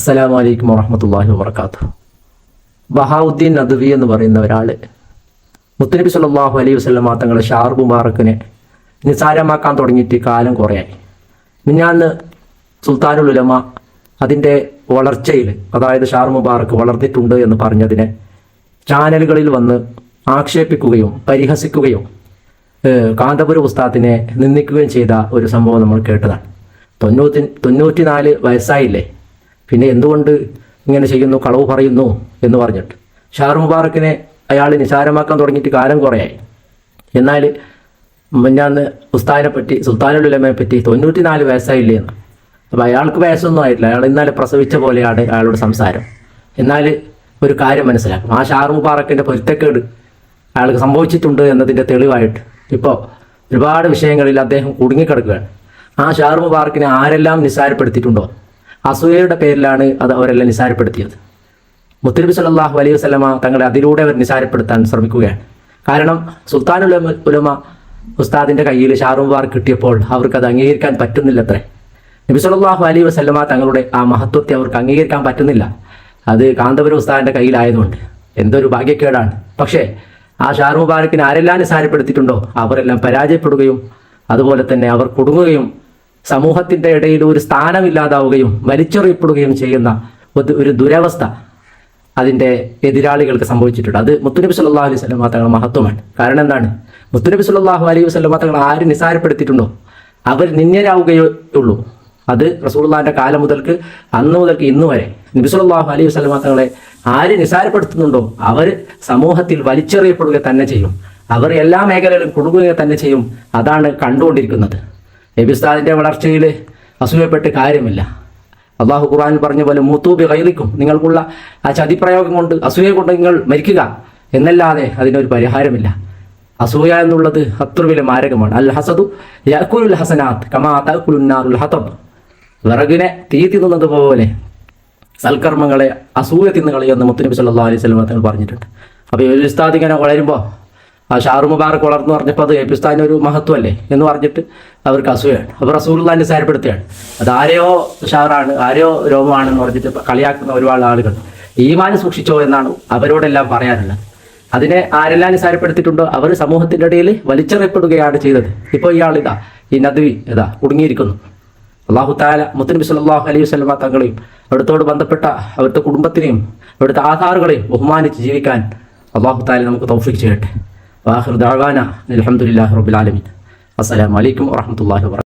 അസ്സലാമു വലൈക്കും വറഹമത്തല്ലാഹി വാബർക്കാത്തു ബഹാവുദ്ദീൻ നദ്വി എന്ന് പറയുന്ന ഒരാൾ മുത്തനബി സല്ലല്ലാഹു അലൈഹി വസല്ലമ തങ്ങളെ ഷാർ മുബാറക്കിനെ നിസാരമാക്കാൻ തുടങ്ങിയിട്ട് കാലം കുറയായി. മിഞ്ഞാന്ന് സുൽത്താനുൽ ഉലമ അതിന്റെ വളർച്ചയിൽ അതായത് ഷാർ മുബാറക്ക് വളർന്നിട്ടുണ്ട് എന്ന് പറഞ്ഞതിനെ ചാനലുകളിൽ വന്ന് ആക്ഷേപിക്കുകയും പരിഹസിക്കുകയും കാന്തപുര ഉസ്താദിനെ നിന്ദിക്കുകയും ചെയ്ത ഒരു സംഭവം നമ്മൾ കേട്ടതാണ്. തൊണ്ണൂറ്റി തൊണ്ണൂറ്റിനാല് വയസ്സായില്ലേ? പിന്നെ എന്തുകൊണ്ട് ഇങ്ങനെ ചെയ്യുന്നു കളവ് പറയുന്നു എന്ന് പറഞ്ഞിട്ട്. ഷാർ മുബാറക്കിനെ അയാൾ നിസാരമാക്കാൻ തുടങ്ങിയിട്ട് കാലം കുറയായി. എന്നാൽ മുന്നാന്ന് ഉസ്താനെ പറ്റി സുൽത്താനുലമയെ പറ്റി തൊണ്ണൂറ്റിനാല് വയസ്സായില്ലേ എന്ന്. അപ്പോൾ അയാൾക്ക് വയസ്സൊന്നും ആയിട്ടില്ല. അയാൾ ഇന്നലെ പ്രസവിച്ച പോലെയാണ് അയാളുടെ സംസാരം. എന്നാൽ ഒരു കാര്യം മനസ്സിലാക്കും. ആ ഷാർ മുബാറക്കിന്റെ പൊരുത്തക്കേട് അയാൾക്ക് സംഭവിച്ചിട്ടുണ്ട് എന്നതിന്റെ തെളിവായിട്ട് ഇപ്പോൾ ഒരുപാട് വിഷയങ്ങളിൽ അദ്ദേഹം കുടുങ്ങിക്കിടക്കുകയാണ്. ആ ഷാർ മുബാറക്കിനെ ആരെല്ലാം നിസ്സാരപ്പെടുത്തിയിട്ടുണ്ടോ? അസൂയയുടെ പേരിലാണ് അത് അവരെല്ലാം നിസാരപ്പെടുത്തിയത്. മുത്തനബി സല്ലല്ലാഹു അലൈഹി വസ്ലമ തങ്ങളെ അതിലൂടെ അവർ നിസാരപ്പെടുത്താൻ ശ്രമിക്കുകയാണ്. കാരണം സുൽത്താൻ ഉലമ ഉലമ ഉസ്താദിന്റെ കയ്യിൽ ഷാറു കിട്ടിയപ്പോൾ അവർക്ക് അത് അംഗീകരിക്കാൻ പറ്റുന്നില്ലത്രേ. നബി സല്ലല്ലാഹു അലൈഹി വസ്ലമ തങ്ങളുടെ ആ മഹത്വത്തെ അവർക്ക് അംഗീകരിക്കാൻ പറ്റുന്നില്ല. അത് കാന്തപുരം ഉസ്താദിന്റെ കയ്യിലായതുകൊണ്ട്. എന്തൊരു ഭാഗ്യക്കേടാണ്. പക്ഷേ ആ ഷാർ മുബാറക്കിനെ ആരെല്ലാം നിസാരപ്പെടുത്തിയിട്ടുണ്ടോ? അവരെല്ലാം പരാജയപ്പെടുകയും അതുപോലെ തന്നെ അവർ കുടുങ്ങുകയും സമൂഹത്തിന്റെ ഇടയിൽ ഒരു സ്ഥാനമില്ലാതാവുകയും വലിച്ചെറിയപ്പെടുകയും ചെയ്യുന്ന ഒരു- ദുരവസ്ഥ അതിന്റെ എതിരാളികൾക്ക് സംഭവിച്ചിട്ടുണ്ട്. അത് മുത്തുനബി സല്ലല്ലാഹു അലൈഹി വസല്ലം തങ്ങളുടെ മഹത്വമാണ്. കാരണം എന്താണ്? മുത്തുനബി സല്ലല്ലാഹു അലൈഹി വസല്ലം തങ്ങൾ ആര് നിസാരപ്പെടുത്തിയിട്ടുണ്ടോ അവർ നിന്യരാവുകയേ ഉള്ളൂ. അത് റസൂലുള്ളാഹിന്റെ കാലം മുതൽക്ക് അന്ന് മുതൽക്ക് ഇന്ന് വരെ നബി സല്ലല്ലാഹു അലൈഹി വസല്ലം തങ്ങളെ ആര് നിസാരപ്പെടുത്തുന്നുണ്ടോ അവർ സമൂഹത്തിൽ വലിച്ചെറിയപ്പെടുക തന്നെ ചെയ്യും. അവർ എല്ലാ മേഖലയിലും കുടുങ്ങുക തന്നെ ചെയ്യും. അതാണ് കണ്ടുകൊണ്ടിരിക്കുന്നത്. ഉസ്താദിന്റെ വളർച്ചയിൽ അസൂയപ്പെട്ട് കാര്യമില്ല. അള്ളാഹു ഖുറാനിൽ പറഞ്ഞ പോലെ മുത്തൂബി കൈറിക്കും നിങ്ങൾക്കുള്ള ആ ചതിപ്രയോഗം കൊണ്ട് അസൂയ കൊണ്ട് നിങ്ങൾ മരിക്കുക എന്നല്ലാതെ അതിനൊരു പരിഹാരമില്ല. അസൂയ എന്നുള്ളത് അത്ര വലിയ മാരകമാണ്. അൽ ഹസദു യഅ്കുലുൽ ഹസനാത്ത് കമാ തഅ്കുലുൻ ഹതബ്. വിറകിനെ തീ തിന്നുന്നത് പോലെ സൽക്കർമ്മങ്ങളെ അസൂയ തിന്നു കളയുമെന്ന് മുത്തനബി സല്ലാ അലൈഹി വസല്ലം പറഞ്ഞിട്ടുണ്ട്. അപ്പോൾ ഒരു ഉസ്താദ് ഇങ്ങനെ വളരുമ്പോൾ ആ ഷാറു മുബാറക്ക് വളർന്നു പറഞ്ഞപ്പോൾ അത് എപ്പിസ്ഥാൻ ഒരു മഹത്വമല്ലേ എന്ന് പറഞ്ഞിട്ട് അവർക്ക് അസൂയാണ്. അപ്പോൾ റസൂലുള്ളാഹിനെ സാരപ്പെടുത്തുകയാണ്. അത് ആരെയോ ഷാറാണ് ആരെയോ രോമമാണെന്ന് പറഞ്ഞിട്ട് കളിയാക്കുന്ന ഒരുപാട് ആളുകൾ. ഈമാൻ സൂക്ഷിച്ചോ എന്നാണ് അവരോടെല്ലാം പറയാനുള്ളത്. അതിനെ ആരെല്ലാം നിസാരപ്പെടുത്തിയിട്ടുണ്ടോ അവർ സമൂഹത്തിന്റെ ഇടയിൽ വലിച്ചെറിയപ്പെടുകയാണ് ചെയ്തത്. ഇപ്പോൾ ഇയാൾ ഇതാ ഈ നദ്വി ഇതാ കുടുങ്ങിയിരിക്കുന്നു. അള്ളാഹു താല മുത്തനബി സല്ലല്ലാഹു അലൈഹി വസ്ലമ തങ്ങളെയും അവിടുത്തോട് ബന്ധപ്പെട്ട അവിടുത്തെ കുടുംബത്തിനെയും അവിടുത്തെ ആധാറുകളെയും ബഹുമാനിച്ച് ജീവിക്കാൻ അള്ളാഹു താല നമുക്ക് തൗഫീഖ് ചെയ്യട്ടെ. വാഹിർ ദഅവാന അൽഹംദുലില്ലാഹി റബ്ബിൽ ആലമീൻ അസ്സലാമു അലൈക്കും വറഹ്മത്തുള്ളാഹി വബറകാതുഹു